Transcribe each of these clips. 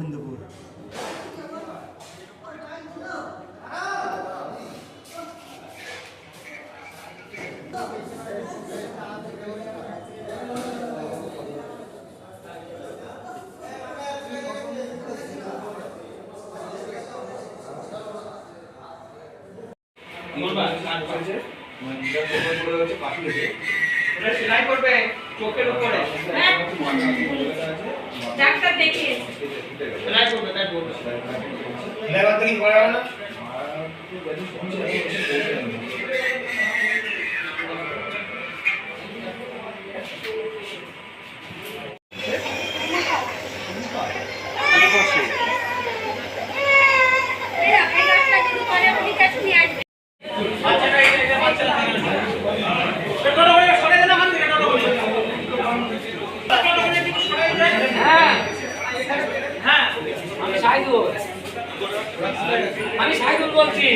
গোবিন্দপুর। মঙ্গলবার স্নান করেছে। পাঠিয়েছে সেলাই করবে। પોકેટ ઉપર ડાક્ટર દેખીએ રાખો બેટા બોલ લેવા તરી પડાવના সাইদুল আমি সাইদুল বলছি।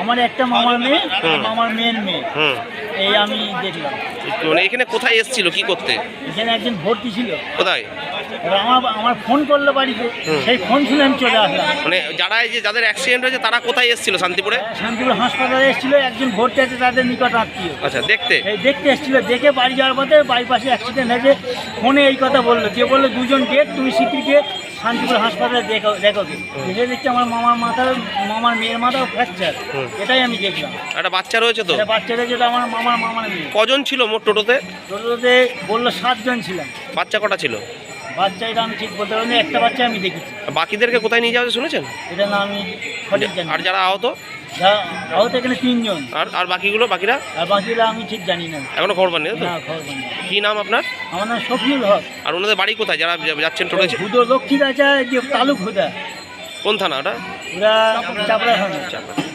আমার একটা মামার মেয়ে মামার মেয়ের মেয়ে। এই আমি দেখলাম। মানে এখানে কোথায় এসেছিল কি করতে? এখানে একজন ভর্তি ছিল। কোথায়? এবার আমার আমার ফোন করল বাড়িতে সেই ফোন শুনে আমি চলে আসলাম। মানে যারা এই যে যাদের অ্যাক্সিডেন্ট হয়েছে তারা কোথায় এসেছিল? শান্তিপুরে? শান্তিপুর হাসপাতালে এসেছিল একজন ভর্তি আছে তাদের নিকট আত্মীয়। আচ্ছা দেখতে? এই দেখতে এসেছিল দেখে বাড়ি যাওয়ার পথে বাইপাসে অ্যাক্সিডেন্ট হয়েছে। ফোনে এই কথা বলল যে বলল দুজন ডেট তুমি সিটিকে শান্তিপুর হাসপাতালে দেখো দেখো গে। দেখে দেখছি আমার মামার মাথার মামার মেয়ের মাথাও ফ্র্যাকচার এটাই আমি দেখলাম। একটা বাচ্চা রয়েছে তো? এটা বাচ্চাদের যেটা আমার মামার মামার মেয়ে। কজন ছিল মোট টোটোতে? টোটোতে বলল সাতজন ছিলাম। বাচ্চা কটা ছিল? বাচ্চা এটা আমি ঠিক বলতে পারব একটা বাচ্চা আমি দেখেছি। বাকিদেরকে কোথায় নিয়ে যাওয়া শুনেছেন? এটা না আমি সঠিক জানি আর যারা আহত? যা- আহত এখানে তিনজন। আর আর বাকিগুলো বাকিরা? আর বাকিরা আমি ঠিক জানি না। এখনও খবর পাননি তাই তো? না কি নাম আপনার? আমার নাম শফিউল হক। আর ওনাদের বাড়ি কোথায়? যারা যাচ্ছেন টোটো হুদো লক্ষ্মী রাজা যে তালুক হুদা কোন থানা ওটা? ওরা চাপড়া থানা। চাপড়া।